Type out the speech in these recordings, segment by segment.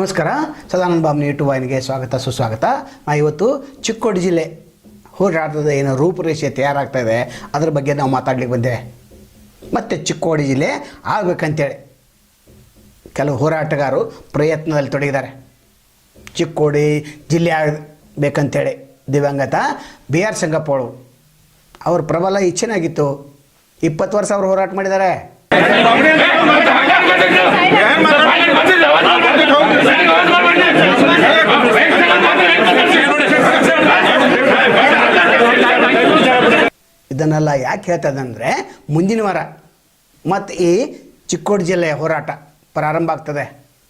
ನಮಸ್ಕಾರ. ಸದಾನಂದ ಬಾಬ್ನ ಯೂಟ್ಯೂಬ್ ವಾಹಿನಿಗೆ ಸ್ವಾಗತ, ಸುಸ್ವಾಗತ. ನಾ ಇವತ್ತು ಚಿಕ್ಕೋಡಿ ಜಿಲ್ಲೆ ಹೋರಾಟದ ಏನು ರೂಪುರೇಷೆ ತಯಾರಾಗ್ತಾ ಇದೆ. ಅದ್ರ ಬಗ್ಗೆ ನಾವು ಮಾತಾಡ್ಲಿಕ್ಕೆ ಬಂದೆ. ಮತ್ತು ಚಿಕ್ಕೋಡಿ ಜಿಲ್ಲೆ ಆಗಬೇಕಂತೇಳಿ ಕೆಲವು ಹೋರಾಟಗಾರರು ಪ್ರಯತ್ನದಲ್ಲಿ ತೊಡಗಿದ್ದಾರೆ. ಚಿಕ್ಕೋಡಿ ಜಿಲ್ಲೆ ಆಗಬೇಕಂತೇಳಿ ದಿವಂಗತ ಬಿ ಆರ್ ಸಂಗಪ್ಪ ಅವ್ರ ಪ್ರಬಲ ಇಚ್ಛೆನಾಗಿತ್ತು. ಇಪ್ಪತ್ತು ವರ್ಷ ಅವರು ಹೋರಾಟ ಮಾಡಿದ್ದಾರೆ. ಇದನ್ನೆಲ್ಲ ಯಾಕೆ ಹೇಳ್ತದಂದ್ರೆ ಮುಂದಿನ ವಾರ ಮತ್ತು ಈ ಚಿಕ್ಕೋಡಿ ಜಿಲ್ಲೆಯ ಹೋರಾಟ ಪ್ರಾರಂಭ ಆಗ್ತದೆ.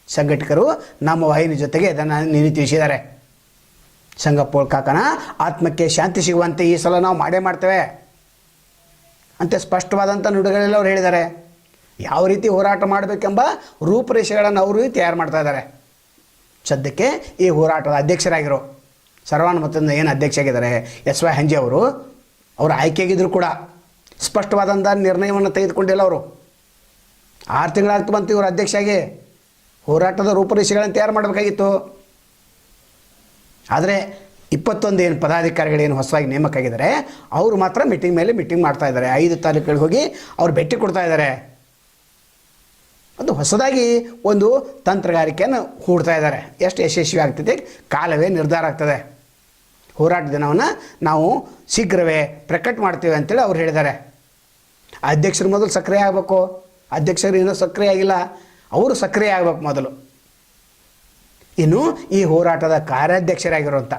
ಸಂಘಟಕರು ನಮ್ಮ ವಾಹಿನಿ ಜೊತೆಗೆ ಇದನ್ನು ನಿನ್ನೆ ತಿಳಿಸಿದ್ದಾರೆ ಸಂಗಪ್ಪೋಳ್ ಕಾಕನ ಆತ್ಮಕ್ಕೆ ಶಾಂತಿ ಸಿಗುವಂತೆ ಈ ಸಲ ನಾವು ಮಾಡೇ ಮಾಡ್ತೇವೆ. ಅಂತ ಸ್ಪಷ್ಟವಾದಂಥ ನುಡುಗಳೆಲ್ಲ ಅವ್ರು ಹೇಳಿದ್ದಾರೆ. ಯಾವ ರೀತಿ ಹೋರಾಟ ಮಾಡಬೇಕೆಂಬ ರೂಪರೇಷೆಗಳನ್ನು ಅವರು ತಯಾರು ಮಾಡ್ತಾ ಇದ್ದಾರೆ. ಸದ್ಯಕ್ಕೆ ಈ ಹೋರಾಟದ ಅಧ್ಯಕ್ಷರಾಗಿರೋ ಸರ್ವಾನುಮತದಿಂದ ಏನು ಅಧ್ಯಕ್ಷ ಆಗಿದ್ದಾರೆ ಎಸ್ ವೈ ಹಂಜೆ ಅವರು ಅವರು ಆಯ್ಕೆಯಾಗಿದ್ದರೂ ಕೂಡ ಸ್ಪಷ್ಟವಾದಂಥ ನಿರ್ಣಯವನ್ನು ತೆಗೆದುಕೊಂಡಿಲ್ಲ ಅವರು. ಆರು ತಿಂಗಳಾಗ್ತು ಬಂತು ಇವರು ಅಧ್ಯಕ್ಷ ಆಗಿ ಹೋರಾಟದ ರೂಪರೇಷೆಗಳನ್ನು ತಯಾರು ಮಾಡಬೇಕಾಗಿತ್ತು. ಆದರೆ ಇಪ್ಪತ್ತೊಂದು ಏನು ಪದಾಧಿಕಾರಿಗಳೇನು ಹೊಸದಾಗಿ ನೇಮಕ ಆಗಿದ್ದಾರೆ ಅವರು ಮಾತ್ರ ಮೀಟಿಂಗ್ ಮೇಲೆ ಮೀಟಿಂಗ್ ಮಾಡ್ತಾ ಇದ್ದಾರೆ. ಐದು ತಾಲೂಕುಗಳಿಗೆ ಹೋಗಿ ಅವ್ರು ಭೇಟಿ ಕೊಡ್ತಾ ಇದ್ದಾರೆ. ಅದು ಹೊಸದಾಗಿ ಒಂದು ತಂತ್ರಗಾರಿಕೆಯನ್ನು ಹೂಡ್ತಾ ಇದ್ದಾರೆ. ಎಷ್ಟು ಯಶಸ್ವಿ ಆಗ್ತದೆ? ಕಾಲವೇ ನಿರ್ಧಾರ ಆಗ್ತದೆ. ಹೋರಾಟ ದಿನವನ್ನು ನಾವು ಶೀಘ್ರವೇ ಪ್ರಕಟ ಮಾಡ್ತೇವೆ ಅಂತೇಳಿ ಅವ್ರು ಹೇಳಿದ್ದಾರೆ. ಅಧ್ಯಕ್ಷರು ಮೊದಲು ಸಕ್ರಿಯ ಆಗಬೇಕು. ಅಧ್ಯಕ್ಷರು ಇನ್ನೂ ಸಕ್ರಿಯ ಆಗಿಲ್ಲ. ಅವರು ಸಕ್ರಿಯ ಆಗಬೇಕು ಮೊದಲು. ಇನ್ನು ಈ ಹೋರಾಟದ ಕಾರ್ಯಾಧ್ಯಕ್ಷರಾಗಿರುವಂಥ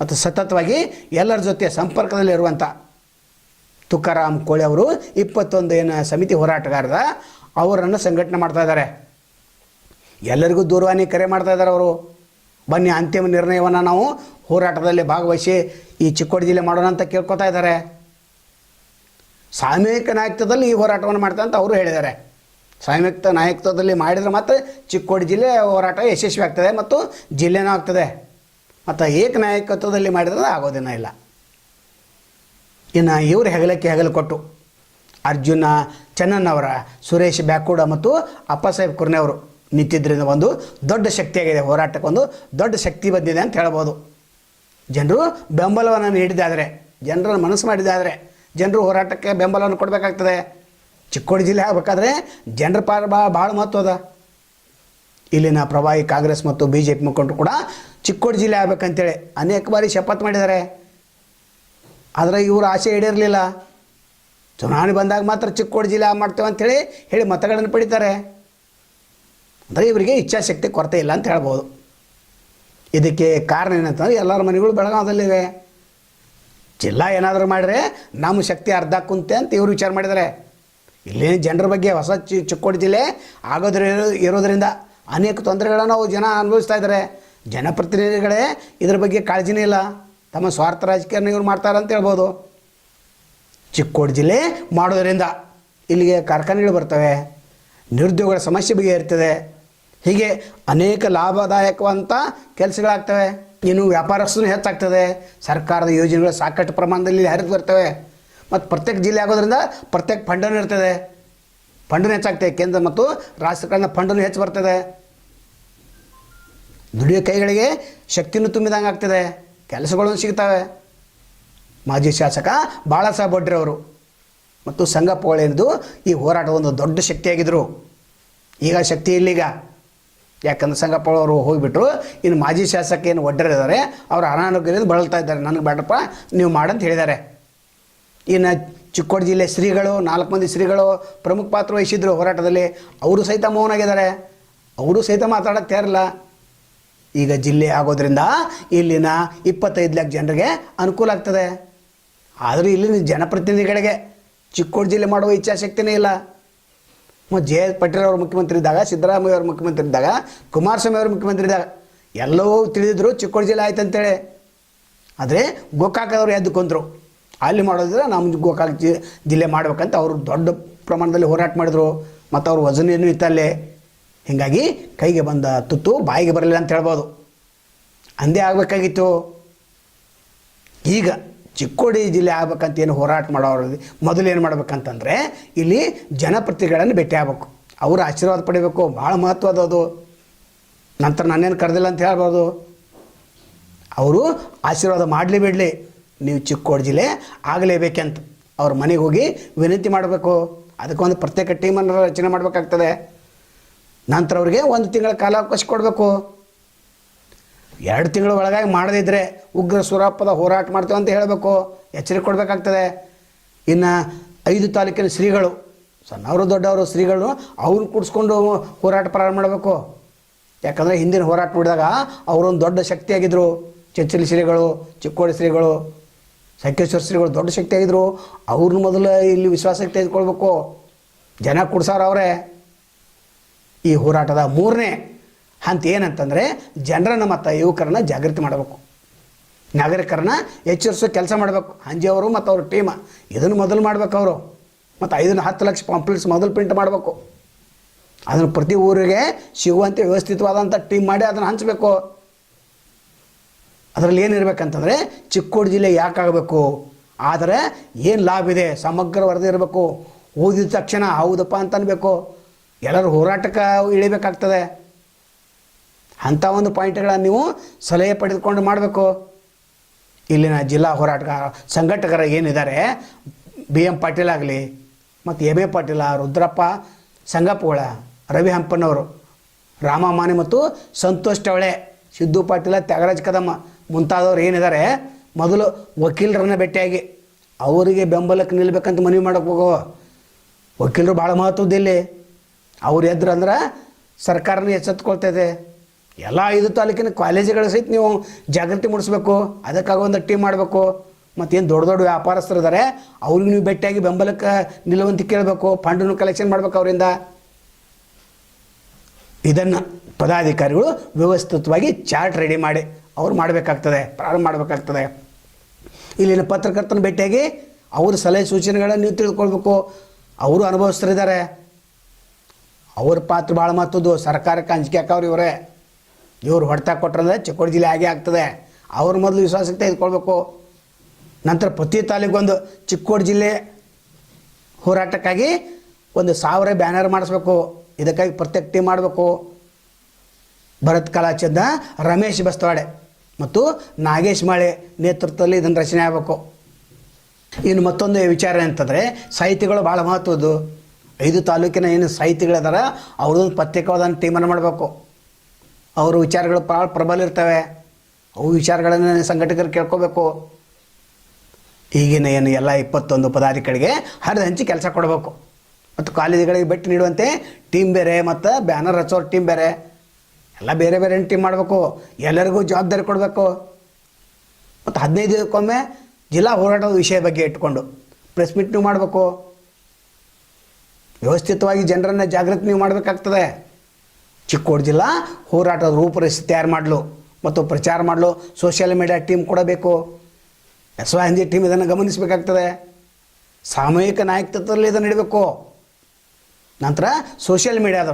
ಮತ್ತು ಸತತವಾಗಿ ಎಲ್ಲರ ಜೊತೆ ಸಂಪರ್ಕದಲ್ಲಿರುವಂಥ ತುಕಾರಾಮ್ ಕೋಳಿ ಅವರು ಇಪ್ಪತ್ತೊಂದು ಏನು ಸಮಿತಿ ಹೋರಾಟಗಾರದ ಅವರನ್ನು ಸಂಘಟನೆ ಮಾಡ್ತಾ ಇದ್ದಾರೆ. ಎಲ್ಲರಿಗೂ ದೂರವಾಣಿ ಕರೆ ಮಾಡ್ತಾ ಇದ್ದಾರೆ ಅವರು. ಬನ್ನಿ, ಅಂತಿಮ ನಿರ್ಣಯವನ್ನು ನಾವು ಹೋರಾಟದಲ್ಲಿ ಭಾಗವಹಿಸಿ ಈ ಚಿಕ್ಕೋಡಿ ಜಿಲ್ಲೆ ಮಾಡೋಣ ಅಂತ ಕೇಳ್ಕೊತಾ ಇದ್ದಾರೆ. ಸಾಮೂಹಿಕ ನಾಯಕತ್ವದಲ್ಲಿ ಈ ಹೋರಾಟವನ್ನು ಮಾಡ್ತಾರೆ ಅಂತ ಅವರು ಹೇಳಿದ್ದಾರೆ. ಸಾಮೂಹಿಕ ನಾಯಕತ್ವದಲ್ಲಿ ಮಾಡಿದರೆ ಮಾತ್ರ ಚಿಕ್ಕೋಡಿ ಜಿಲ್ಲೆ ಹೋರಾಟ ಯಶಸ್ವಿ ಆಗ್ತದೆ ಮತ್ತು ಜಿಲ್ಲೆನೂ ಆಗ್ತದೆ. ಮತ್ತು ಏಕ ನಾಯಕತ್ವದಲ್ಲಿ ಮಾಡಿದ್ರೆ ಆಗೋದಿನ ಇಲ್ಲ. ಇನ್ನು ಇವರು ಹೆಗಲಕ್ಕೆ ಹೆಗಲು ಕೊಟ್ಟು ಅರ್ಜುನ ಚೆನ್ನಣ್ಣವರ ಸುರೇಶ್ ಬ್ಯಾಕೂಡ ಮತ್ತು ಅಪ್ಪಸಾಹೇಬ್ ಕುರ್ನೆ ಅವರು ನಿಂತಿದ್ದರಿಂದ ಒಂದು ದೊಡ್ಡ ಶಕ್ತಿಯಾಗಿದೆ ಹೋರಾಟಕ್ಕೆ ಒಂದು ದೊಡ್ಡ ಶಕ್ತಿ ಬಂದಿದೆ ಅಂತ ಹೇಳ್ಬೋದು. ಜನರು ಬೆಂಬಲವನ್ನು ನೀಡಿದ್ದಾದರೆ ಜನರ ಮನಸ್ಸು ಮಾಡಿದ್ದಾದರೆ ಜನರು ಹೋರಾಟಕ್ಕೆ ಬೆಂಬಲವನ್ನು ಕೊಡಬೇಕಾಗ್ತದೆ. ಚಿಕ್ಕೋಡಿ ಜಿಲ್ಲೆ ಆಗಬೇಕಾದ್ರೆ ಜನರ ಪಾರ ಭಾಳ ಭಾಳ ಮಹತ್ವ ಅದ. ಇಲ್ಲಿನ ಪ್ರಭಾವಿ ಕಾಂಗ್ರೆಸ್ ಮತ್ತು ಬಿ ಜೆ ಪಿ ಮುಖಂಡರು ಕೂಡ ಚಿಕ್ಕೋಡಿ ಜಿಲ್ಲೆ ಆಗಬೇಕಂತೇಳಿ ಅನೇಕ ಬಾರಿ ಶಪಥ ಮಾಡಿದ್ದಾರೆ. ಆದರೆ ಇವರು ಆಸೆ ಈಡೇರಲಿಲ್ಲ. ಚುನಾವಣೆ ಬಂದಾಗ ಮಾತ್ರ ಚಿಕ್ಕೋಡಿ ಜಿಲ್ಲೆ ಮಾಡ್ತೇವೆ ಅಂಥೇಳಿ ಹೇಳಿ ಮತಗಳನ್ನು ಪಡಿತಾರೆ. ಅಂದರೆ ಇವರಿಗೆ ಇಚ್ಛಾಶಕ್ತಿ ಕೊರತೆ ಇಲ್ಲ ಅಂತ ಹೇಳ್ಬೋದು. ಇದಕ್ಕೆ ಕಾರಣ ಏನಂತಂದ್ರೆ ಎಲ್ಲರ ಮನೆಗಳು ಬೆಳಗಾವದಲ್ಲಿವೆ ಜಿಲ್ಲಾ ಏನಾದರೂ ಮಾಡಿದ್ರೆ ನಮ್ಮ ಶಕ್ತಿ ಅರ್ಧ ಕುಂತೆ ಅಂತ ಇವರು ವಿಚಾರ ಮಾಡಿದ್ದಾರೆ. ಇಲ್ಲಿನ ಜನರ ಬಗ್ಗೆ ಹೊಸ ಚಿ ಚಿಕ್ಕೋಡಿ ಜಿಲ್ಲೆ ಆಗೋದ್ರ ಇರೋದರಿಂದ ಅನೇಕ ತೊಂದರೆಗಳನ್ನು ಅವು ಜನ ಅನುಭವಿಸ್ತಾ ಇದ್ದಾರೆ. ಜನಪ್ರತಿನಿಧಿಗಳೇ ಇದ್ರ ಬಗ್ಗೆ ಕಾಳಜಿನೇ ಇಲ್ಲ. ತಮ್ಮ ಸ್ವಾರ್ಥ ರಾಜಕೀಯನ ಇವ್ರು ಮಾಡ್ತಾರೆ ಅಂತ ಹೇಳ್ಬೋದು. ಚಿಕ್ಕೋಡಿ ಜಿಲ್ಲೆ ಮಾಡೋದರಿಂದ ಇಲ್ಲಿಗೆ ಕಾರ್ಖಾನೆಗಳು ಬರ್ತವೆ. ನಿರುದ್ಯೋಗಗಳ ಸಮಸ್ಯೆ ಬಗೆಹರಿತದೆ ಹೀಗೆ ಅನೇಕ ಲಾಭದಾಯಕವಂಥ ಕೆಲಸಗಳಾಗ್ತವೆ. ಇನ್ನು ವ್ಯಾಪಾರಸ್ಥನೂ ಹೆಚ್ಚಾಗ್ತದೆ. ಸರ್ಕಾರದ ಯೋಜನೆಗಳು ಸಾಕಷ್ಟು ಪ್ರಮಾಣದಲ್ಲಿ ಹರಿದು ಬರ್ತವೆ. ಮತ್ತು ಪ್ರತ್ಯೇಕ ಜಿಲ್ಲೆ ಆಗೋದ್ರಿಂದ ಪ್ರತ್ಯೇಕ ಫಂಡನೂ ಇರ್ತದೆ. ಫಂಡನೂ ಹೆಚ್ಚಾಗ್ತದೆ. ಕೇಂದ್ರ ಮತ್ತು ರಾಜ್ಯ ಸರ್ಕಾರದ ಹೆಚ್ಚು ಬರ್ತದೆ. ದುಡಿಯೋ ಕೈಗಳಿಗೆ ಶಕ್ತಿನೂ ತುಂಬಿದಂಗೆ ಆಗ್ತದೆ ಕೆಲಸಗಳನ್ನು ಸಿಗ್ತವೆ. ಮಾಜಿ ಶಾಸಕ ಬಾಳಾಸಾಹೇಬ್ ಬೊಡ್ರೆ ಅವರು ಮತ್ತು ಸಂಗಪ್ಪಗಳೇನಿದು ಈ ಹೋರಾಟ ಒಂದು ದೊಡ್ಡ ಶಕ್ತಿಯಾಗಿದ್ದರು ಈಗ ಶಕ್ತಿ ಇಲ್ಲೀಗ. ಯಾಕಂದ್ರೆ ಸಂಗಪ್ಪಳವರು ಹೋಗಿಬಿಟ್ರು. ಇನ್ನು ಮಾಜಿ ಶಾಸಕ ಏನು ಒಡ್ಡರಿದ್ದಾರೆ ಅವರು ಅನಾರೋಗ್ಯದಿಂದ ಬಳಲ್ತಾ ಇದ್ದಾರೆ. ನನಗೆ ಬೇಡಪ್ಪ, ನೀವು ಮಾಡಂತ ಹೇಳಿದ್ದಾರೆ. ಇನ್ನು ಚಿಕ್ಕೋಡಿ ಜಿಲ್ಲೆ ಶ್ರೀಗಳು, ನಾಲ್ಕು ಮಂದಿ ಶ್ರೀಗಳು ಪ್ರಮುಖ ಪಾತ್ರ ವಹಿಸಿದ್ರು ಹೋರಾಟದಲ್ಲಿ. ಅವರು ಸಹಿತ ಮೌನಾಗಿದ್ದಾರೆ. ಅವರು ಸಹಿತ ಮಾತಾಡೋಕ್ಕೆ ತಯಾರಿಲ್ಲ. ಈಗ ಜಿಲ್ಲೆ ಆಗೋದ್ರಿಂದ ಇಲ್ಲಿನ ಇಪ್ಪತ್ತೈದು ಲಕ್ಷ ಜನರಿಗೆ ಅನುಕೂಲ ಆಗ್ತದೆ. ಆದರೂ ಇಲ್ಲಿನ ಜನಪ್ರತಿನಿಧಿಗಳಿಗೆ ಚಿಕ್ಕೋಡಿ ಜಿಲ್ಲೆ ಮಾಡುವ ಇಚ್ಛಾಶಕ್ತಿನೇ ಇಲ್ಲ. ಮತ್ತು ಜೆ ಎಸ್ ಪಟೇಲ್ ಅವರು ಮುಖ್ಯಮಂತ್ರಿ ಇದ್ದಾಗ, ಸಿದ್ದರಾಮಯ್ಯ ಅವರು ಮುಖ್ಯಮಂತ್ರಿ ಇದ್ದಾಗ, ಕುಮಾರಸ್ವಾಮಿ ಅವರು ಮುಖ್ಯಮಂತ್ರಿ ಇದ್ದಾಗ, ಎಲ್ಲವೂ ತಿಳಿದಿದ್ರು ಚಿಕ್ಕೋಡಿ ಜಿಲ್ಲೆ ಆಯ್ತು ಅಂತೇಳಿ. ಆದರೆ ಗೋಕಾಕದವರು ಎದ್ದು ಕುಂತರು ಅಲ್ಲಿ ಮಾಡೋದ್ರೆ ನಮ್ಮ ಗೋಕಾಕ್ ಜಿ, ಜಿಲ್ಲೆ ಮಾಡ್ಬೇಕಂತ ಅವರು ದೊಡ್ಡ ಪ್ರಮಾಣದಲ್ಲಿ ಹೋರಾಟ ಮಾಡಿದರು. ಮತ್ತು ಅವ್ರ ವಜನ ಏನು ಇತ್ತಲ್ಲೇ ಹೀಗಾಗಿ ಕೈಗೆ ಬಂದ ತುತ್ತು ಬಾಯಿಗೆ ಬರಲಿಲ್ಲ ಅಂತ ಹೇಳ್ಬೋದು. ಅಂದೇ ಆಗಬೇಕಾಗಿತ್ತು. ಈಗ ಚಿಕ್ಕೋಡಿ ಜಿಲ್ಲೆ ಆಗ್ಬೇಕಂತ ಏನು ಹೋರಾಟ ಮಾಡೋರು ಮೊದಲು ಏನು ಮಾಡ್ಬೇಕಂತಂದರೆ ಇಲ್ಲಿ ಜನಪ್ರತಿಗಳನ್ನು ಭೇಟಿ ಆಗಬೇಕು. ಅವರ ಆಶೀರ್ವಾದ ಪಡಿಬೇಕು. ಭಾಳ ಮಹತ್ವದ ಅದು ನಂತರ ನಾನೇನು ಕರೆದಿಲ್ಲ ಅಂತ ಹೇಳ್ಬೋದು ಅವರು ಆಶೀರ್ವಾದ ಮಾಡಲಿ ಬಿಡಲಿ. ನೀವು ಚಿಕ್ಕೋಡಿ ಜಿಲ್ಲೆ ಆಗಲೇಬೇಕಂತ ಅವ್ರ ಮನೆಗೆ ಹೋಗಿ ವಿನಂತಿ ಮಾಡಬೇಕು. ಅದಕ್ಕೊಂದು ಪ್ರತ್ಯೇಕ ಟೀಮನ್ನು ರಚನೆ ಮಾಡಬೇಕಾಗ್ತದೆ. ನಂತರ ಅವ್ರಿಗೆ ಒಂದು ತಿಂಗಳ ಕಾಲಾವಕಾಶ ಕೊಡಬೇಕು. ಎರಡು ತಿಂಗಳ ಒಳಗಾಗಿ ಮಾಡದಿದ್ದರೆ ಉಗ್ರ ಸುರಪ್ಪದ ಹೋರಾಟ ಮಾಡ್ತೇವೆ ಅಂತ ಹೇಳಬೇಕು. ಎಚ್ಚರಿಕೆ ಕೊಡಬೇಕಾಗ್ತದೆ. ಇನ್ನು ಐದು ತಾಲೂಕಿನ ಶ್ರೀಗಳು, ಸಣ್ಣವರು, ದೊಡ್ಡವರು ಶ್ರೀಗಳು ಅವ್ರನ್ನ ಕೂಡಿಸ್ಕೊಂಡು ಹೋರಾಟ ಪ್ರಾರಂಭ ಮಾಡಬೇಕು. ಯಾಕಂದರೆ ಹಿಂದಿನ ಹೋರಾಟ ನೋಡಿದಾಗ ಅವರೊಂದು ದೊಡ್ಡ ಶಕ್ತಿಯಾಗಿದ್ದರು ಚಚ್ಚಲಿ ಶ್ರೀಗಳು, ಚಿಕ್ಕೋಡಿ ಶ್ರೀಗಳು, ಸಂಕೇಶ್ವರ ಶ್ರೀಗಳು ದೊಡ್ಡ ಶಕ್ತಿಯಾಗಿದ್ದರು ಅವ್ರನ್ನ ಮೊದಲು ಇಲ್ಲಿ ವಿಶ್ವಾಸಕ್ಕೆ ತೆಗೆದುಕೊಳ್ಬೇಕು. ಜನ ಕುಡ್ಸಾರ ಅವರೇ. ಈ ಹೋರಾಟದ ಮೂರನೇ ಹಂತ ಏನಂತಂದರೆ ಜನರನ್ನ ಮತ್ತು ಯುವಕರನ್ನ ಜಾಗೃತಿ ಮಾಡಬೇಕು. ನಾಗರಿಕರನ್ನ ಎಚ್ಚರಿಸೋ ಕೆಲಸ ಮಾಡಬೇಕು. ಹಂಜಿಯವರು ಮತ್ತು ಅವ್ರ ಟೀಮ. ಇದನ್ನು ಮೊದಲು ಮಾಡಬೇಕು ಅವರು. ಮತ್ತು ಐದನ್ನು ಹತ್ತು ಲಕ್ಷ ಪಾಂಪ್ಲೆಟ್ಸ್ ಮೊದಲು ಪ್ರಿಂಟ್ ಮಾಡಬೇಕು. ಅದನ್ನು ಪ್ರತಿ ಊರಿಗೆ ಸಿಗುವಂತೆ ವ್ಯವಸ್ಥಿತವಾದಂಥ ಟೀಮ್ ಮಾಡಿ ಅದನ್ನು ಹಂಚಬೇಕು. ಅದರಲ್ಲಿ ಏನಿರಬೇಕಂತಂದರೆ ಚಿಕ್ಕೋಡಿ ಜಿಲ್ಲೆ ಯಾಕಾಗಬೇಕು? ಆದರೆ ಏನು ಲಾಭ ಇದೆ? ಸಮಗ್ರ ವರದಿ ಇರಬೇಕು. ಓದಿದ ತಕ್ಷಣ ಹೌದಪ್ಪ ಅಂತ ಅನ್ಬೇಕು. ಎಲ್ಲರೂ ಹೋರಾಟಕ್ಕೆ ಇಳಿಬೇಕಾಗ್ತದೆ. ಅಂಥ ಒಂದು ಪಾಯಿಂಟ್ಗಳನ್ನು ನೀವು ಸಲಹೆ ಪಡೆದುಕೊಂಡು ಮಾಡಬೇಕು. ಇಲ್ಲಿನ ಜಿಲ್ಲಾ ಹೋರಾಟಗಾರ, ಸಂಘಟಕರ ಏನಿದ್ದಾರೆ, ಬಿ ಎಂ ಪಾಟೀಲ್ ಆಗಲಿ, ಮತ್ತು ಎಂ ಎ ಪಾಟೀಲ, ರುದ್ರಪ್ಪ ಸಂಗಪ್ಪಗಳ, ರವಿ ಹಂಪನವರು ರಾಮಮಾನೆ ಮತ್ತು ಸಂತೋಷ್ ಟವಳೆ ಸಿದ್ದು ಪಾಟೀಲ, ತ್ಯಾಗರಾಜ್ ಕದಮ್ಮ ಮುಂತಾದವ್ರು ಏನಿದ್ದಾರೆ, ಮೊದಲು ವಕೀಲರನ್ನ ಭೇಟಿಯಾಗಿ, ಅವರಿಗೆ ಬೆಂಬಲಕ್ಕೆ ನಿಲ್ಬೇಕಂತ ಮನವಿ ಮಾಡಕ್ಕೆ ಹೋಗೋ ವಕೀಲರು ಭಾಳ ಮಹತ್ವದ್ದು ಇಲ್ಲಿ ಅವ್ರು ಎದ್ರು ಅಂದ್ರೆ ಸರ್ಕಾರನ ಎಚ್ಚೆತ್ಕೊಳ್ತದೆ ಎಲ್ಲ ಐದು ತಾಲೂಕಿನ ಕಾಲೇಜುಗಳ ಸಹಿತ ನೀವು ಜಾಗೃತಿ ಮೂಡಿಸ್ಬೇಕು. ಅದಕ್ಕಾಗ ಒಂದು ಟೀಮ್ ಮಾಡಬೇಕು. ಮತ್ತೇನು ದೊಡ್ಡ ದೊಡ್ಡ ವ್ಯಾಪಾರಸ್ಥರು ಇದ್ದಾರೆ ಅವ್ರಿಗೆ ನೀವು ಭೇಟಿಯಾಗಿ ಬೆಂಬಲಕ್ಕೆ ನಿಲ್ಲುವಂತ ಕೇಳಬೇಕು. ಫಂಡನ್ನು ಕಲೆಕ್ಷನ್ ಮಾಡಬೇಕು ಅವರಿಂದ. ಇದನ್ನು ಪದಾಧಿಕಾರಿಗಳು ವ್ಯವಸ್ಥಿತವಾಗಿ ಚಾರ್ಟ್ ರೆಡಿ ಮಾಡಿ ಅವ್ರು ಮಾಡಬೇಕಾಗ್ತದೆ, ಪ್ರಾರಂಭ ಮಾಡಬೇಕಾಗ್ತದೆ. ಇಲ್ಲಿನ ಪತ್ರಕರ್ತನ ಭೇಟಿಯಾಗಿ ಅವ್ರ ಸಲಹೆ ಸೂಚನೆಗಳನ್ನು ನೀವು ತಿಳ್ಕೊಳ್ಬೇಕು ಅವರು ಅನುಭವಿಸ್ತಿದ್ದಾರೆ ಅವ್ರ ಪಾತ್ರ ಭಾಳ ಮಹತ್ವದ್ದು. ಸರ್ಕಾರಕ್ಕೆ ಅಂಜಿಕೆ ಹಾಕವ್ರು ಇವರೇ. ಇವ್ರು ಹೊಡೆತ ಕೊಟ್ಟರೆ ಚಿಕ್ಕೋಡಿ ಜಿಲ್ಲೆ ಆಗೇ ಆಗ್ತದೆ. ಅವ್ರ ಮೊದಲು ವಿಶ್ವಾಸಕ್ಕೆ ತೆಗೆದುಕೊಳ್ಬೇಕು. ನಂತರ ಪ್ರತಿ ತಾಲೂಕೊಂದು ಚಿಕ್ಕೋಡಿ ಜಿಲ್ಲೆ ಹೋರಾಟಕ್ಕಾಗಿ ಒಂದು ಸಾವಿರ ಬ್ಯಾನರ್ ಮಾಡಿಸ್ಬೇಕು. ಇದಕ್ಕಾಗಿ ಪ್ರತ್ಯೇಕ ಟೀಮ್ ಮಾಡಬೇಕು. ಭರತ್ ಕಲಾಚಂದ ರಮೇಶ್ ಬಸ್ತವಾಡೆ ಮತ್ತು ನಾಗೇಶ್ ಮಾಳೆ ನೇತೃತ್ವದಲ್ಲಿ ಇದನ್ನು ರಚನೆ ಆಗಬೇಕು. ಇನ್ನು ಮತ್ತೊಂದು ವಿಚಾರ ಅಂತಂದರೆ ಸಾಹಿತಿಗಳು ಭಾಳ ಮಹತ್ವದ್ದು. ಐದು ತಾಲೂಕಿನ ಏನು ಸಾಹಿತಿಗಳಿದಾರ, ಅವ್ರದ್ದೊಂದು ಪ್ರತ್ಯೇಕವಾದ ಟೀಮನ್ನು ಮಾಡಬೇಕು. ಅವ್ರ ವಿಚಾರಗಳು ಭಾಳ ಪ್ರಬಲ ಇರ್ತವೆ. ಅವು ವಿಚಾರಗಳನ್ನು ಸಂಘಟಕರು ಕೇಳ್ಕೋಬೇಕು. ಈಗಿನ ಏನು ಎಲ್ಲ ಇಪ್ಪತ್ತೊಂದು ಪದಾಧಿಕಾರಿಗೆ ಹರಿದು ಹಂಚಿ ಕೆಲಸ ಕೊಡಬೇಕು. ಮತ್ತು ಕಾಲೇಜುಗಳಿಗೆ ಭೇಟಿ ನೀಡುವಂತೆ ಟೀಮ್ ಬೇರೆ ಮತ್ತು ಬ್ಯಾನರ್ ಹಚ್ಚೋರು ಟೀಮ್ ಬೇರೆ. ಎಲ್ಲ ಬೇರೆ ಬೇರೆ ಟೀಮ್ ಮಾಡಬೇಕು. ಎಲ್ಲರಿಗೂ ಜವಾಬ್ದಾರಿ ಕೊಡಬೇಕು. ಮತ್ತು ಹದಿನೈದು ದಿನಕ್ಕೊಮ್ಮೆ ಜಿಲ್ಲಾ ಹೋರಾಟದ ವಿಷಯ ಬಗ್ಗೆ ಇಟ್ಕೊಂಡು ಪ್ರೆಸ್ ಮೀಟ್ ನೀವು ಮಾಡಬೇಕು. ವ್ಯವಸ್ಥಿತವಾಗಿ ಜನರನ್ನು ಜಾಗೃತಿ ನೀವು ಮಾಡಬೇಕಾಗ್ತದೆ. ಚಿಕ್ಕೋಡಿ ಜಿಲ್ಲಾ ಹೋರಾಟದ ರೂಪರೇಷೆ ತಯಾರು ಮಾಡಲು ಮತ್ತು ಪ್ರಚಾರ ಮಾಡಲು. ಸೋಷಿಯಲ್ ಮೀಡಿಯಾ ಟೀಮ್ ಕೊಡಬೇಕು. ಎಸ್ ಜಿ ಟೀಮ್ ಇದನ್ನು ಗಮನಿಸಬೇಕಾಗ್ತದೆ. ಸಾಮೂಹಿಕ ನಾಯಕತ್ವದಲ್ಲಿ ಇದನ್ನು ಇಡಬೇಕು. ನಂತರ ಸೋಷಿಯಲ್ ಮೀಡಿಯಾದ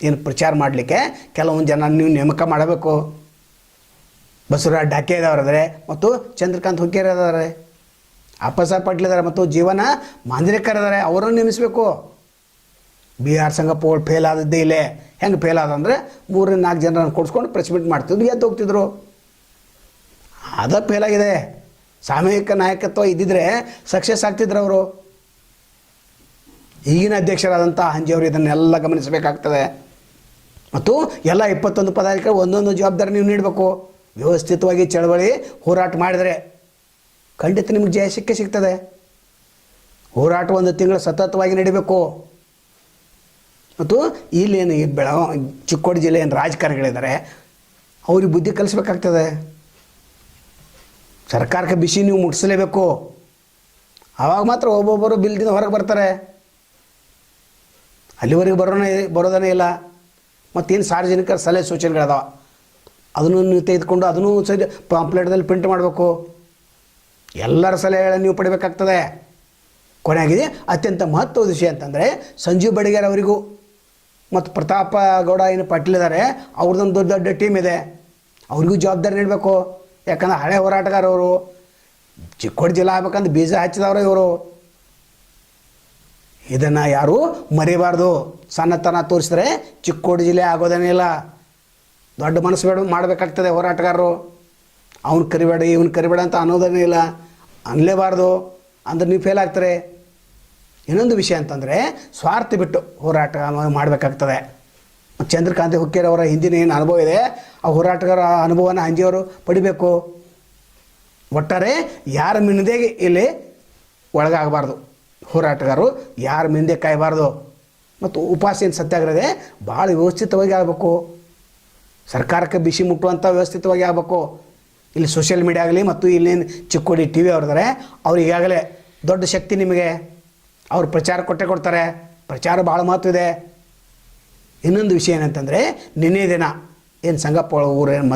ಏನು ಪ್ರಚಾರ ಮಾಡಲಿಕ್ಕೆ ಕೆಲವೊಂದು ಜನ ನೀವು ನೇಮಕ ಮಾಡಬೇಕು. ಬಸವರಾಜ್ ಡಾಕೆ ಇದಾವ್ರದಾರೆ ಮತ್ತು ಚಂದ್ರಕಾಂತ್ ಹುಕ್ಕೇರ್ ಇದ್ದಾರೆ ಅಪ್ಪಸ ಪಾಟೀಲ್ ಇದ್ದಾರೆ ಮತ್ತು ಜೀವನ ಮಾಂದ್ರೇಕರ್ ಇದ್ದಾರೆ ಅವರನ್ನು ನೇಮಿಸಬೇಕು. ಬಿ ಆರ್ ಪೋಲ್ ಫೇಲ್ ಆದದ್ದೇ ಇಲ್ಲೇ. ಹೆಂಗೆ ಫೇಲ್ ಆದಂದರೆ ಮೂರನೇ ನಾಲ್ಕು ಜನರನ್ನು ಕೊಡಿಸ್ಕೊಂಡು ಪ್ರೆಸ್ ಮೀಟ್ ಮಾಡ್ತಿದ್ರು. ಎದ್ದು ಹೋಗ್ತಿದ್ರು. ಅದ ಫೇಲ್ ಆಗಿದೆ ಸಾಮೂಹಿಕ ನಾಯಕತ್ವ ಇದ್ದಿದ್ರೆ ಸಕ್ಸಸ್ ಆಗ್ತಿದ್ರು ಅವರು. ಈಗಿನ ಅಧ್ಯಕ್ಷರಾದಂಥ ಹಂಜಿಯವರು ಇದನ್ನೆಲ್ಲ ಗಮನಿಸಬೇಕಾಗ್ತದೆ. ಮತ್ತು ಎಲ್ಲ ಇಪ್ಪತ್ತೊಂದು ಪದಾಧಿಕಾರಿ ಒಂದೊಂದು ಜವಾಬ್ದಾರಿ ನೀವು ನೀಡಬೇಕು. ವ್ಯವಸ್ಥಿತವಾಗಿ ಚಳವಳಿ ಹೋರಾಟ ಮಾಡಿದರೆ ಖಂಡಿತ ನಿಮಗೆ ಜಯ ಸಿಕ್ಕೇ ಸಿಗ್ತದೆ. ಹೋರಾಟ ಒಂದು ತಿಂಗಳು ಸತತವಾಗಿ ನಡಿಬೇಕು. ಮತ್ತು ಇಲ್ಲೇನು ಬೆಳಗಾವ ಚಿಕ್ಕೋಡಿ ಜಿಲ್ಲೆ ಏನು ರಾಜಕಾರಣಿಗಳಿದ್ದಾರೆ, ಅವ್ರಿಗೆ ಬುದ್ಧಿ ಕಲಿಸ್ಬೇಕಾಗ್ತದೆ. ಸರ್ಕಾರಕ್ಕೆ ಬಿಸಿ ನೀವು ಮುಟ್ಟಿಸಲೇಬೇಕು ಆವಾಗ ಮಾತ್ರ ಒಬ್ಬೊಬ್ಬರು ಬಿಲ್ದಿಂದ ಹೊರಗೆ ಬರ್ತಾರೆ. ಅಲ್ಲಿವರೆಗೆ ಬರೋಣ ಬರೋದನೇ ಇಲ್ಲ. ಮತ್ತೇನು ಸಾರ್ವಜನಿಕರ ಸಲಹೆ ಸೂಚನೆಗಳದಾವ? ಅದನ್ನು ನೀವು ತೆಗೆದುಕೊಂಡು ಅದನ್ನು ಸರಿ ಪಾಂಪ್ಲೆಟ್ದಲ್ಲಿ ಪ್ರಿಂಟ್ ಮಾಡಬೇಕು. ಎಲ್ಲರ ಸಲಹೆಗಳನ್ನು ನೀವು ಪಡಿಬೇಕಾಗ್ತದೆ. ಕೊನೆಯಾಗಿದೆ ಅತ್ಯಂತ ಮಹತ್ವದ ವಿಷಯ ಅಂತಂದರೆ, ಸಂಜೀವ್ ಬಡಿಗೇರ್ ಅವರಿಗೂ ಮತ್ತು ಪ್ರತಾಪ ಗೌಡ ಏನು ಪಾಟೀಲ್ ಇದ್ದಾರೆ ಅವ್ರದ್ದೊಂದು ದೊಡ್ಡ ದೊಡ್ಡ ಟೀಮ್ ಇದೆ. ಅವ್ರಿಗೂ ಜವಾಬ್ದಾರಿ ನೀಡಬೇಕು. ಯಾಕಂದ್ರೆ ಹಳೆ ಹೋರಾಟಗಾರವರು ಚಿಕ್ಕೋಡಿ ಜಿಲ್ಲಾ ಆಗ್ಬೇಕಂದ್ರೆ ಬೀಜ ಹಚ್ಚಿದವರು ಇವರು. ಇದನ್ನು ಯಾರೂ ಮರಿಬಾರ್ದು. ಸಣ್ಣತನ ತೋರಿಸಿದ್ರೆ ಚಿಕ್ಕೋಡಿ ಜಿಲ್ಲೆ ಆಗೋದೇನೇ ಇಲ್ಲ. ದೊಡ್ಡ ಮನಸ್ಸು ಬೇಡ ಮಾಡಬೇಕಾಗ್ತದೆ ಹೋರಾಟಗಾರರು. ಅವ್ನು ಕರಿಬೇಡ, ಇವ್ನು ಕರಿಬೇಡ ಅಂತ ಅನ್ನೋದೇನೇ ಇಲ್ಲ. ಅನ್ನಲೇಬಾರ್ದು ಅಂದ್ರೆ ನೀವು ಫೇಲ್ ಆಗ್ತಾರೆ. ಇನ್ನೊಂದು ವಿಷಯ ಅಂತಂದರೆ, ಸ್ವಾರ್ಥ ಬಿಟ್ಟು ಹೋರಾಟ ಮಾಡಬೇಕಾಗ್ತದೆ. ಚಂದ್ರಕಾಂತಿ ಹುಕ್ಕೇರವರ ಹಿಂದಿನ ಏನು ಅನುಭವ ಇದೆ, ಆ ಹೋರಾಟಗಾರ ಅನುಭವನ ಅಂಜಿಯವರು ಪಡಿಬೇಕು. ಒಟ್ಟಾರೆ, ಯಾರ ಮಿನದೇಗೆ ಇಲ್ಲಿ ಒಳಗಾಗಬಾರ್ದು. ಹೋರಾಟಗಾರರು ಯಾರ ಮಿಂದೆ ಕಾಯಬಾರ್ದು. ಮತ್ತು ಉಪವಾಸ ಏನು ಸತ್ಯಾಗ್ರಹ ಭಾಳ ವ್ಯವಸ್ಥಿತವಾಗಿ ಆಗಬೇಕು. ಸರ್ಕಾರಕ್ಕೆ ಬಿಸಿ ಮುಟ್ಟುವಂಥ ವ್ಯವಸ್ಥಿತವಾಗಿ ಆಗಬೇಕು. ಇಲ್ಲಿ ಸೋಷಿಯಲ್ ಮೀಡಿಯಾ ಆಗಲಿ ಮತ್ತು ಇಲ್ಲಿ ಚಿಕ್ಕೋಡಿ ಟಿ ವಿ ಅವ್ರದಾರೆ, ಅವ್ರು ಈಗಾಗಲೇ ದೊಡ್ಡ ಶಕ್ತಿ ನಿಮಗೆ. ಅವ್ರು ಪ್ರಚಾರ ಕೊಟ್ಟೆ ಕೊಡ್ತಾರೆ. ಪ್ರಚಾರ ಭಾಳ ಮಹತ್ವ ಇದೆ. ಇನ್ನೊಂದು ವಿಷಯ ಏನಂತಂದರೆ, ನಿನ್ನೆ ದಿನ ಏನು ಸಂಗಪ್ಪ ಊರು ಏನು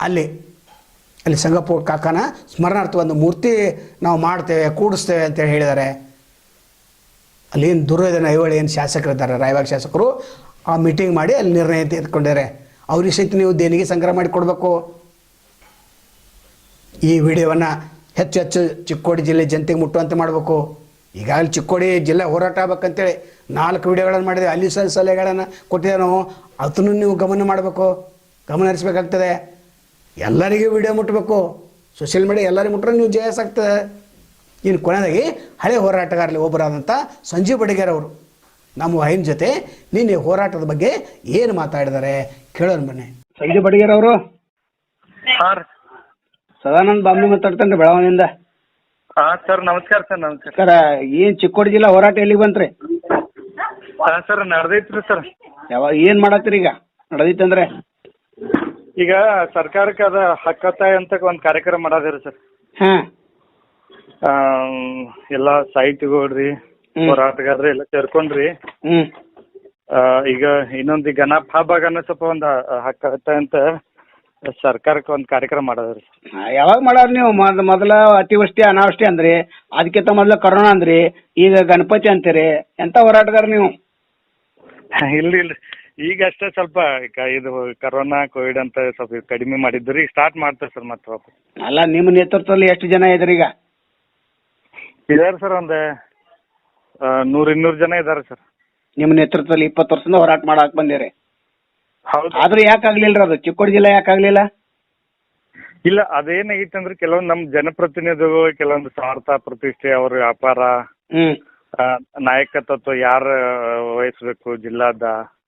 ಅಲ್ಲಿ ಅಲ್ಲಿ ಸಂಗಪ್ಪ ಕಾಕನ ಸ್ಮರಣಾರ್ಥ ಒಂದು ಮೂರ್ತಿ ನಾವು ಮಾಡ್ತೇವೆ, ಕೂಡಿಸ್ತೇವೆ ಅಂತೇಳಿ ಹೇಳಿದ್ದಾರೆ ಅಲ್ಲಿ ಏನು ದುರ್ಯೋಧನ ಐವಳಿ ಏನು ಶಾಸಕರಿದ್ದಾರೆ ರಾಯಬಾಗ್ ಶಾಸಕರು, ಆ ಮೀಟಿಂಗ್ ಮಾಡಿ ಅಲ್ಲಿ ನಿರ್ಣಯ ತೆಗೆದುಕೊಂಡಿದ್ದಾರೆ. ಅವ್ರಿಗೆ ಸಹಿತ ನೀವು ದೇಣಿಗೆ ಸಂಗ್ರಹ ಮಾಡಿ ಕೊಡಬೇಕು. ಈ ವಿಡಿಯೋವನ್ನು ಹೆಚ್ಚು ಹೆಚ್ಚು ಚಿಕ್ಕೋಡಿ ಜಿಲ್ಲೆ ಜನತೆಗೆ ಮುಟ್ಟುವಂತೆ ಮಾಡಬೇಕು. ಈಗಾಗಲೇ ಚಿಕ್ಕೋಡಿ ಜಿಲ್ಲೆ ಹೋರಾಟ ಆಗ್ಬೇಕಂತೇಳಿ ನಾಲ್ಕು ವಿಡಿಯೋಗಳನ್ನು ಮಾಡಿದೆ. ಅಲ್ಲಿ ಸಲ ಸಲಹೆಗಳನ್ನು ಕೊಟ್ಟಿದ್ದೆ ನಾವು ಅದನ್ನು ನೀವು ಗಮನ ಮಾಡಬೇಕು. ಗಮನ ಹರಿಸ್ಬೇಕಾಗ್ತದೆ. ಎಲ್ಲರಿಗೂ ವಿಡಿಯೋ ಮುಟ್ಟಬೇಕು ಸೋಷಿಯಲ್ ಮೀಡಿಯಾ ಎಲ್ಲರಿಗೂ ಮುಟ್ರೆ ನೀವು ಜಯಸ್ ಆಗ್ತದೆ. ಇನ್ನು ಕೊನೆಯದಾಗಿ ಹಳೆ ಹೋರಾಟಗಾರರಲ್ಲಿ ಒಬ್ಬರಾದಂಥ ಸಂಜೀವ್ ಬಡಿಗೇರ್ ಅವರು. ನಮ್ಮ ವಾಹಿನಿ ಜೊತೆ ನಿನ್ನೆ ಹೋರಾಟದ ಬಗ್ಗೆ ಏನು ಮಾತಾಡಿದ್ದಾರೆ ಕೇಳೋಣ ಬನ್ನಿ. ಸಂಜೀವ್ ಬಡಿಗೇರ್ ಅವರು? ಸದಾನಂದ್ ರೀ. ಸದಾನಂದ ಬಾಂಬೆ ಮಾತಾಡ್ತಾನೆ ಬೆಳವಣಿಯಿಂದ ಬೆಳಗಾವಿಯಿಂದ. ಹಾ ಸರ್ ನಮಸ್ಕಾರ ಸರ್ ನಮಸ್ಕಾರ. ಸರ್ ಏನು ಚಿಕ್ಕೋಡಿ ಜಿಲ್ಲಾ ಹೋರಾಟ ಎಲ್ಲಿಗೆ ಬಂತ್ರಿ? ಹಾ ಸರ್ ನಡೆದೈತ್ರಿ ಸರ್. ಯಾವಾಗ ಏನ್ ಮಾಡತ್ತೀರಿ ಈಗ? ನಡೆದಿತ್ತಂದ್ರೆ ಈಗ ಸರ್ಕಾರಕ್ಕೆ ಅದ ಹಕ್ಕತ್ತ ಅಂತ ಒಂದು ಕಾರ್ಯಕ್ರಮ ಮಾಡಿದ್ರಿ ಸರ್. ಹಾಂ. ಎಲ್ಲ ಸಾಹಿತಿಗಳ್ರಿ ಹ್ಮ್. ಹೋರಾಟಗಾರ್ರಿ ಎಲ್ಲ ಸೇರ್ಕೊಂಡ್ರಿ. ಹ್ಮ್. ಆ, ಈಗ ಇನ್ನೊಂದು ಈಗ ಹಬ್ಬ ಹಬ್ಬಗನ ಸ್ವಲ್ಪ ಒಂದು ಹಕ್ಕತ್ತ ಅಂತ ಸರ್ಕಾರಕ್ಕೆ ಒಂದು ಕಾರ್ಯಕ್ರಮ ಮಾಡೋದ್ರಿ ಯಾವಾಗ ಮಾಡಾರ ನೀವು? ಮೊದ್ ಮೊದಲ ಅತಿವೃಷ್ಟಿ ಅನಾವೃಷ್ಟಿ ಅಂದ್ರಿ. ಅದಕ್ಕಿಂತ ಮೊದಲು ಕರೋನಾ ಅಂದ್ರಿ. ಈಗ ಗಣಪತಿ ಅಂತೀರಿ. ಎಂತ ಹೋರಾಟಗಾರ ನೀವು? ಇಲ್ಲ ಇಲ್ಲ ಈಗ ಅಷ್ಟೇ ಸ್ವಲ್ಪ ಕ- ಇದು ಕರೋನಾ ಕೋವಿಡ್ ಅಂತ ಸ್ವಲ್ಪ ಕಡಿಮೆ ಮಾಡಿದ್ರಿ ಸ್ಟಾರ್ಟ್ ಮಾಡ್ತಾರೆ ಸರ್ ಮತ್ತೆ ವಾಪಸ್. ಅಲ್ಲ ನಿಮ್ಮ ನೇತೃತ್ವದಲ್ಲಿ ಎಷ್ಟು ಜನ ಇದ್ರಿ ಈಗ? ಇದಾರೆ ಸರ್ ಒಂದು ನೂರು ಇನ್ನೂರು ಜನ ಇದ್ದಾರೆ ಸರ್. ನಿಮ್ಮ ನೇತೃತ್ವದಲ್ಲಿ ಇಪ್ಪತ್ತು ವರ್ಷದಿಂದ ಹೋರಾಟ ಮಾಡಕ್ ಬಂದಿರಿ. ಹೌದು. ಆದ್ರೂ ಯಾಕೆ ಆಗ್ಲಿಲ್ಲ ಅದು? ಚಿಕ್ಕೋಡಿ ಜಿಲ್ಲೆ ಯಾಕಾಗ್ಲಿಲ್ಲ? ಇಲ್ಲ ಅದೇನಾಗಿತ್ತು ಅಂದ್ರೆ ಕೆಲವೊಂದು ನಮ್ಮ ಜನಪ್ರತಿನಿಧಿಗಳು ಕೆಲವೊಂದು ಸ್ವಾರ್ಥ ಪ್ರತಿಷ್ಠೆ ಅವ್ರ ವ್ಯಾಪಾರ ಹ್ಮ್. ಆ, ನಾಯಕತ್ವ ಯಾರ ವಹಿಸ್ಬೇಕು ಜಿಲ್ಲಾದ?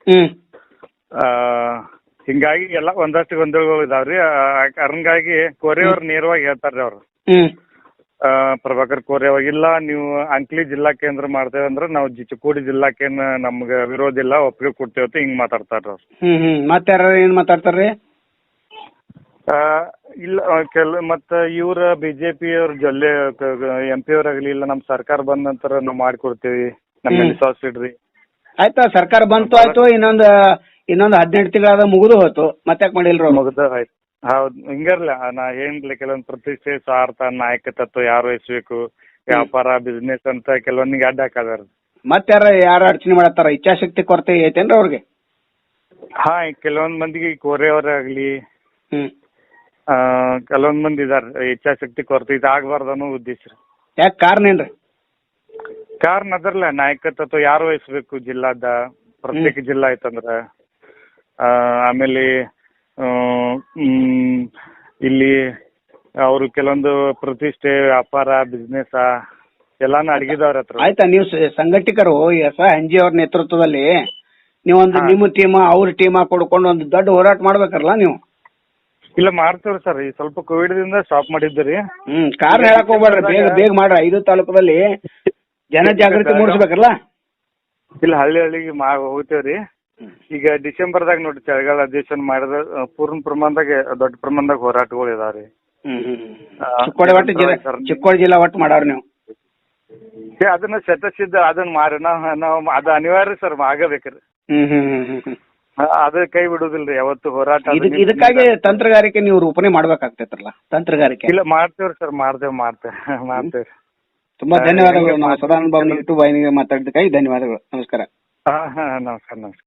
ಹ್ಮ್. ಆ, ಹಿಂಗಾಗಿ ಎಲ್ಲ ಒಂದಷ್ಟು ಗೊಂದಲಗಳು ಇದಾವ್ರಿ. ಆ, ಕೋರಿಯವ್ರು ನೇರವಾಗಿ ಹೇಳ್ತಾರ್ರಿ ಅವ್ರು. ಹ್ಮ್. ಆ, ಪ್ರಭಾಕರ್ ಕೋರೆ ಅವಾಗಿಲ್ಲ. ನೀವು ಅಂಕ್ಲಿ ಜಿಲ್ಲಾ ಕೇಂದ್ರ ಮಾಡ್ತೇವೆ ಅಂದ್ರೆ ನಾವು ಚಿಕ್ಕೋಡಿ ಜಿಲ್ಲಾ ಕೇಂದ್ರ ನಮ್ಗೆ ವಿರೋಧ ಇಲ್ಲ ಒಪ್ಪಿಗೆ ಕೊಡ್ತೇವೆ ಅಂತ ಹಿಂಗ್ ಮಾತಾಡ್ತಾರ ಅವ್ರು. ಹ್ಮ್ ಹ್ಮ್. ಮತ್ತೆ ಯಾರು ಏನ್ ಮಾತಾಡ್ತಾರ್ರಿ? ಆ, ಇಲ್ಲ ಕೆಲ ಮತ್ತ ಇವ್ರ ಬಿಜೆಪಿ ಅವ್ರ ಜೊಲ್ಲೆ ಎಂ ಪಿ ಅವ್ರಾಗ್ಲಿ ಇಲ್ಲ ನಮ್ ಸರ್ಕಾರ ಬಂದ ನಂತರ ನಾವು ಮಾಡ್ಕೊಡ್ತೇವಿ. ನಮ್ಮ ಹ್ಮ್. ವಿಶ್ವಾಸ ಇಡ್ರಿ. ಆಯ್ತಾ ಸರ್ಕಾರ ಬಂತು ಆಯ್ತು. ಇನ್ನೊಂದು ಇನ್ನೊಂದು ಹದಿನೆಂಟು ತಿಂಗಳಾದ ಮುಗಿದು ಹೋಯ್ತು ಮತ್ತೆ ಯಾಕೆ ಮಾಡಿಲ್ರಿ ಅವ್ರು? ಮುಗ್ದ ಆಯ್ತು. ಹೌದ್ ಹಿಂಗರ್ಲ. ನಾ ಏನ್ಲಿ ಕೆಲವೊಂದು ಪ್ರತಿಷ್ಠೆ ಸ್ವಾರ್ಥ ನಾಯಕತ್ವ ಯಾರು ವಹಿಸ್ಬೇಕು ವ್ಯಾಪಾರ ಬಿಸ್ನೆಸ್ ಅಂತ ಕೆಲವೊಂದಿಗೆ ಅಡ್ಡ ಹಾಕದಾರ ಮತ್ತೆ ಯಾರ ಯಾರು ಅಡಚಣೆ ಮಾಡತ್ತಾರ? ಇಚ್ಛಾಶಕ್ತಿ ಕೊರತೆ ಐತೇನ್ರಿ ಅವ್ರಿಗೆ? ಹಾ ಕೆಲವೊಂದ್ ಮಂದಿಗೆ ಕೋರೆಯವರಾಗ್ಲಿ ಹ್ಮ್. ಆ ಕೆಲವೊಂದ್ ಮಂದಿ ಇದಾರ. ಇಚ್ಛಾಶಕ್ತಿ ಕೊರತೆ ಇದಾಗಬಾರ್ದು ಅನ್ನೋ ಉದ್ದೇಶ ರೀ. ಯಾಕೆ ಕಾರಣ ಏನ್ರಿ? ಕಾರಣ ಅದರ್ಲ. ನಾಯಕತ್ವ ಯಾರು ವಹಿಸ್ಬೇಕು ಜಿಲ್ಲಾದ ಪ್ರತ್ಯೇಕ ಜಿಲ್ಲಾ ಐತಂದ್ರ ಆ, ಆಮೇಲೆ ಇಲ್ಲಿ ಅವರು ಕೆಲವೊಂದು ಪ್ರತಿಷ್ಠೆ ವ್ಯಾಪಾರ ಬಿಸ್ನೆಸ್ ಎಲ್ಲಾನು ಅಡಗಿದವ್ರ ಹತ್ರ. ಆಯ್ತಾ ನೀವು ಸ- ಸಂಘಟಕರು ಎಸ್ ಅಂಜಿ ಅವ್ರ ನೇತೃತ್ವದಲ್ಲಿ ನೀವೊಂದು. ನಿಮ್ಮ ಟೀಮ್ ಅವ್ರ ಟೀಮ್ ಕೊಡ್ಕೊಂಡು ಒಂದು ದೊಡ್ಡ ಹೋರಾಟ ಮಾಡ್ಬೇಕಲ್ಲ ನೀವು? ಇಲ್ಲ ಮಾಡ್ತೇವ್ರಿ ಸರ್. ಈ ಸ್ವಲ್ಪ ಕೋವಿಡ್ ದಿಂದ ಸ್ಟಾಪ್ ಮಾಡಿದ್ರಿ ಹ್ಮ್ ಕಾರಣ ಹೇಳಕ್ ಹೋಗ್ಬೇಡ್ರಿ. ಬೇಗ ಬೇಗ ಮಾಡ್ರಿ. ಐದು ತಾಲೂಕದಲ್ಲಿ ಜನ ಜಾಗೃತಿ ಮೂಡಿಸ್ಬೇಕಲ್ಲ? ಇಲ್ಲ ಹಳ್ಳಿ ಹಳ್ಳಿಗೆ ಮಾ ಹೋಗ್ತೇವ್ರಿ. ಈಗ ಡಿಸೆಂಬರ್ದಾಗ ನೋಡಿ ಚಳಿಗಾಲ ಅಧಿವೇಶನ ಮಾಡಿದ ಆ, ಪೂರ್ಣ ಪ್ರಮಾಣದಾಗ ದೊಡ್ಡ ಪ್ರಮಾಣದಾಗ ಹೋರಾಟಗಳು ಇದಾವ್ರಿ ಹ್ಮ್ ಹ್ಮ್ ಆ, ಚಿಕ್ಕೋಡಿ ಒಟ್ಟು ಜಿಲ್ಲೆ ಸರ್. ಚಿಕ್ಕೋಡಿ ಜಿಲ್ಲಾ ಒಟ್ಟು ಮಾಡವ್ರಿ ನೀವು? ಏ, ಅದನ್ನ ಶತಸಿದ್ಧ ಅದನ್ನ ಮಾರಿ ನಾವು ನಾವು ಅದು ಅನಿವಾರ್ಯ ಸರ್ ಆಗಬೇಕ್ರಿ. ಹ್ಮ್ ಹ್ಮ್ ಹ್ಮ್ ಹ್ಮ್ ಹ್ಮ್. ಅದ ಕೈ ಬಿಡುದಿಲ್ರಿ ಯಾವತ್ತು ಹೋರಾಟ ಅದು ಇದಕ್ ಇದಕ್ಕಾಗಿ ತಂತ್ರಗಾರಿಕೆ ನೀವು ರೂಪಣೆ ಮಾಡ್ಬೇಕಾಗ್ತೈತ್ರಲ್ಲ ತಂತ್ರಗಾರಿಕೆ. ಇಲ್ಲ ಮಾಡ್ತೇವ್ರಿ ಸರ್ ಮಾಡ್ತೇವ್ ಮಾಡ್ತೇವ್ ಮಾಡ್ತೇವ್ರಿ. ತುಂಬಾ ಧನ್ಯವಾದಗಳು ನಾವು ಸದಾನಂದ ಬಾಬು ಯೂಟ್ಯೂಬ್ ವಾಹಿನಿಗೆ ಮಾತಾಡಿದ್ದಕ್ಕಾಗಿ ಧನ್ಯವಾದಗಳು. ನಮಸ್ಕಾರ. ಹಾ ಹಾ ನಮಸ್ಕಾರ ನಮಸ್ಕಾರ.